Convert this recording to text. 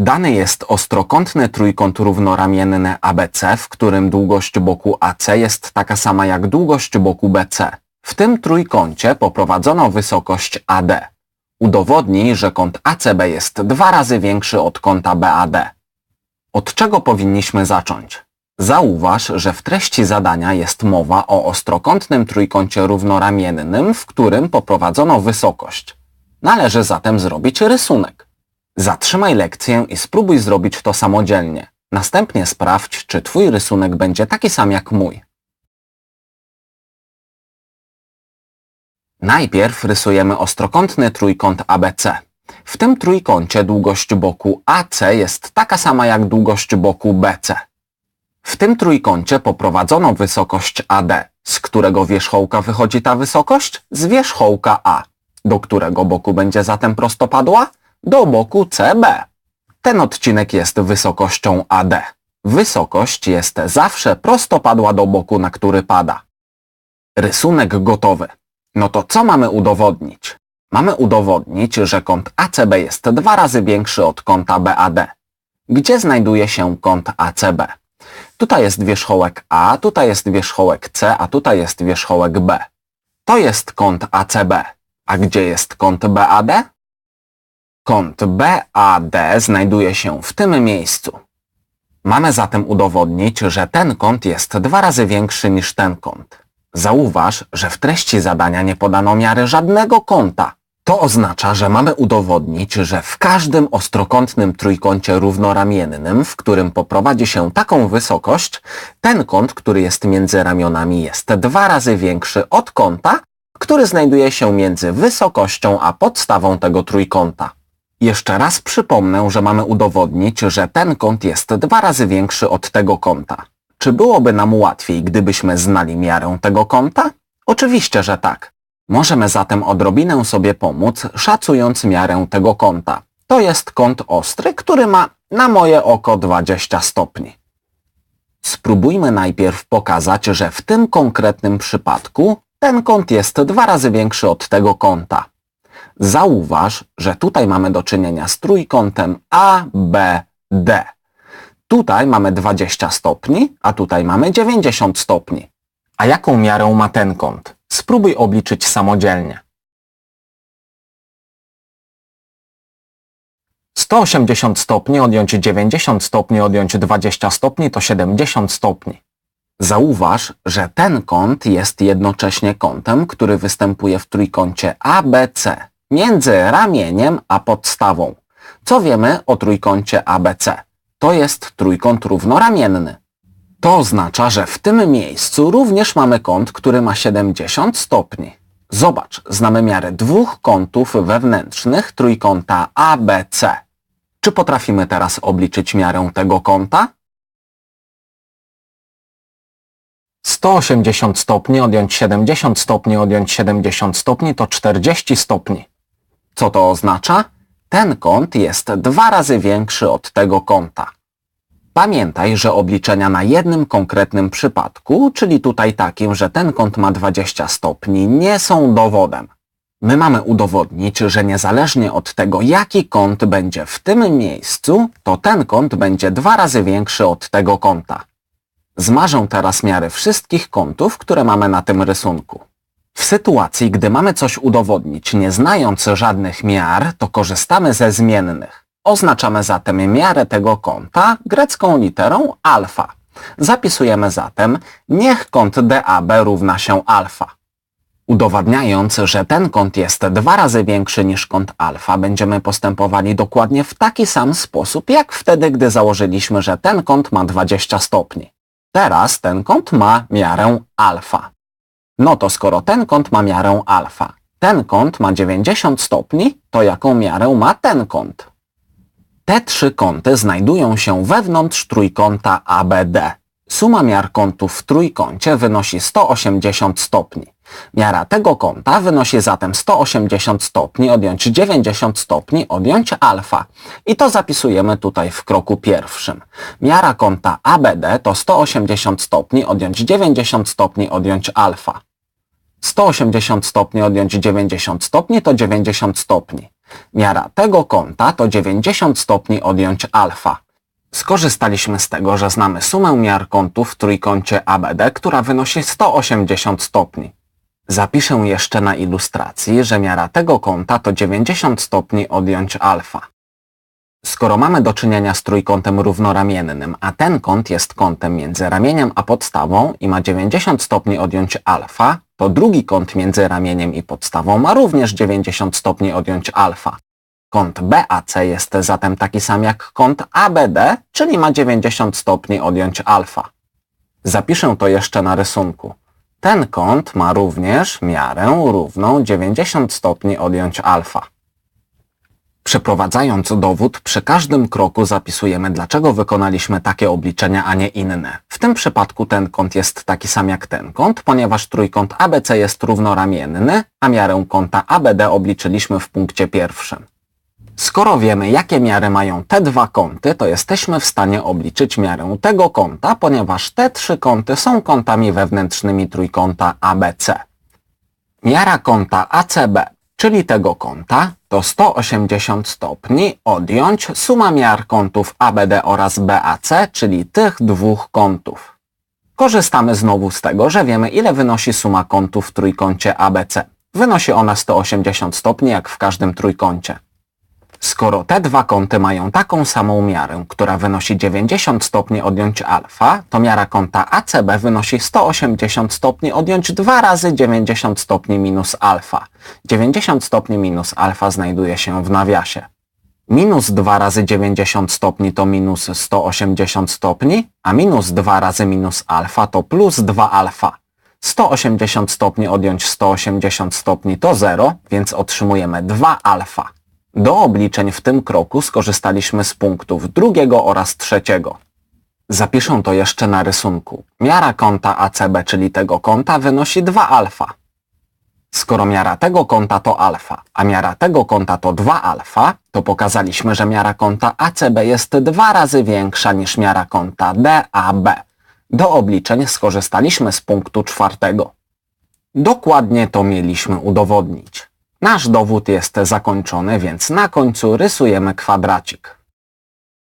Dany jest ostrokątny trójkąt równoramienny ABC, w którym długość boku AC jest taka sama jak długość boku BC. W tym trójkącie poprowadzono wysokość AD. Udowodnij, że kąt ACB jest dwa razy większy od kąta BAD. Od czego powinniśmy zacząć? Zauważ, że w treści zadania jest mowa o ostrokątnym trójkącie równoramiennym, w którym poprowadzono wysokość. Należy zatem zrobić rysunek. Zatrzymaj lekcję i spróbuj zrobić to samodzielnie. Następnie sprawdź, czy Twój rysunek będzie taki sam jak mój. Najpierw rysujemy ostrokątny trójkąt ABC. W tym trójkącie długość boku AC jest taka sama jak długość boku BC. W tym trójkącie poprowadzono wysokość AD. Z którego wierzchołka wychodzi ta wysokość? Z wierzchołka A. Do którego boku będzie zatem prostopadła? Do boku CB. Ten odcinek jest wysokością AD. Wysokość jest zawsze prostopadła do boku, na który pada. Rysunek gotowy. No to co mamy udowodnić? Mamy udowodnić, że kąt ACB jest dwa razy większy od kąta BAD. Gdzie znajduje się kąt ACB? Tutaj jest wierzchołek A, tutaj jest wierzchołek C, a tutaj jest wierzchołek B. To jest kąt ACB. A gdzie jest kąt BAD? Kąt BAD znajduje się w tym miejscu. Mamy zatem udowodnić, że ten kąt jest dwa razy większy niż ten kąt. Zauważ, że w treści zadania nie podano miary żadnego kąta. To oznacza, że mamy udowodnić, że w każdym ostrokątnym trójkącie równoramiennym, w którym poprowadzi się taką wysokość, ten kąt, który jest między ramionami jest dwa razy większy od kąta, który znajduje się między wysokością a podstawą tego trójkąta. Jeszcze raz przypomnę, że mamy udowodnić, że ten kąt jest dwa razy większy od tego kąta. Czy byłoby nam łatwiej, gdybyśmy znali miarę tego kąta? Oczywiście, że tak. Możemy zatem odrobinę sobie pomóc, szacując miarę tego kąta. To jest kąt ostry, który ma na moje oko 20 stopni. Spróbujmy najpierw pokazać, że w tym konkretnym przypadku ten kąt jest dwa razy większy od tego kąta. Zauważ, że tutaj mamy do czynienia z trójkątem ABD. Tutaj mamy 20 stopni, a tutaj mamy 90 stopni. A jaką miarę ma ten kąt? Spróbuj obliczyć samodzielnie. 180 stopni odjąć 90 stopni odjąć 20 stopni to 70 stopni. Zauważ, że ten kąt jest jednocześnie kątem, który występuje w trójkącie ABC między ramieniem a podstawą. Co wiemy o trójkącie ABC? To jest trójkąt równoramienny. To oznacza, że w tym miejscu również mamy kąt, który ma 70 stopni. Zobacz, znamy miarę dwóch kątów wewnętrznych trójkąta ABC. Czy potrafimy teraz obliczyć miarę tego kąta? 180 stopni odjąć 70 stopni odjąć 70 stopni to 40 stopni. Co to oznacza? Ten kąt jest dwa razy większy od tego kąta. Pamiętaj, że obliczenia na jednym konkretnym przypadku, czyli tutaj takim, że ten kąt ma 20 stopni, nie są dowodem. My mamy udowodnić, że niezależnie od tego, jaki kąt będzie w tym miejscu, to ten kąt będzie dwa razy większy od tego kąta. Zmarzę teraz miary wszystkich kątów, które mamy na tym rysunku. W sytuacji, gdy mamy coś udowodnić, nie znając żadnych miar, to korzystamy ze zmiennych. Oznaczamy zatem miarę tego kąta grecką literą alfa. Zapisujemy zatem, niech kąt DAB równa się alfa. Udowadniając, że ten kąt jest dwa razy większy niż kąt alfa, będziemy postępowali dokładnie w taki sam sposób, jak wtedy, gdy założyliśmy, że ten kąt ma 20 stopni. Teraz ten kąt ma miarę alfa. No to skoro ten kąt ma miarę alfa, ten kąt ma 90 stopni, to jaką miarę ma ten kąt? Te trzy kąty znajdują się wewnątrz trójkąta ABD. Suma miar kątów w trójkącie wynosi 180 stopni. Miara tego kąta wynosi zatem 180 stopni odjąć 90 stopni odjąć alfa. I to zapisujemy tutaj w kroku pierwszym. Miara kąta ABD to 180 stopni odjąć 90 stopni odjąć alfa. 180 stopni odjąć 90 stopni to 90 stopni. Miara tego kąta to 90 stopni odjąć alfa. Skorzystaliśmy z tego, że znamy sumę miar kątów w trójkącie ABD, która wynosi 180 stopni. Zapiszę jeszcze na ilustracji, że miara tego kąta to 90 stopni odjąć alfa. Skoro mamy do czynienia z trójkątem równoramiennym, a ten kąt jest kątem między ramieniem a podstawą i ma 90 stopni odjąć alfa, to drugi kąt między ramieniem i podstawą ma również 90 stopni odjąć alfa. Kąt BAC jest zatem taki sam jak kąt ABD, czyli ma 90 stopni odjąć alfa. Zapiszę to jeszcze na rysunku. Ten kąt ma również miarę równą 90 stopni odjąć alfa. Przeprowadzając dowód, przy każdym kroku zapisujemy, dlaczego wykonaliśmy takie obliczenia, a nie inne. W tym przypadku ten kąt jest taki sam jak ten kąt, ponieważ trójkąt ABC jest równoramienny, a miarę kąta ABD obliczyliśmy w punkcie pierwszym. Skoro wiemy, jakie miary mają te dwa kąty, to jesteśmy w stanie obliczyć miarę tego kąta, ponieważ te trzy kąty są kątami wewnętrznymi trójkąta ABC. Miara kąta ACB, czyli tego kąta, to 180 stopni odjąć suma miar kątów ABD oraz BAC, czyli tych dwóch kątów. Korzystamy znowu z tego, że wiemy ile wynosi suma kątów w trójkącie ABC. Wynosi ona 180 stopni jak w każdym trójkącie. Skoro te dwa kąty mają taką samą miarę, która wynosi 90 stopni odjąć alfa, to miara kąta ACB wynosi 180 stopni odjąć 2 razy 90 stopni minus alfa. 90 stopni minus alfa znajduje się w nawiasie. Minus 2 razy 90 stopni to minus 180 stopni, a minus 2 razy minus alfa to plus 2 alfa. 180 stopni odjąć 180 stopni to 0, więc otrzymujemy 2 alfa. Do obliczeń w tym kroku skorzystaliśmy z punktów drugiego oraz trzeciego. Zapiszę to jeszcze na rysunku. Miara kąta ACB, czyli tego kąta, wynosi 2 alfa. Skoro miara tego kąta to alfa, a miara tego kąta to 2 alfa, to pokazaliśmy, że miara kąta ACB jest dwa razy większa niż miara kąta DAB. Do obliczeń skorzystaliśmy z punktu czwartego. Dokładnie to mieliśmy udowodnić. Nasz dowód jest zakończony, więc na końcu rysujemy kwadracik.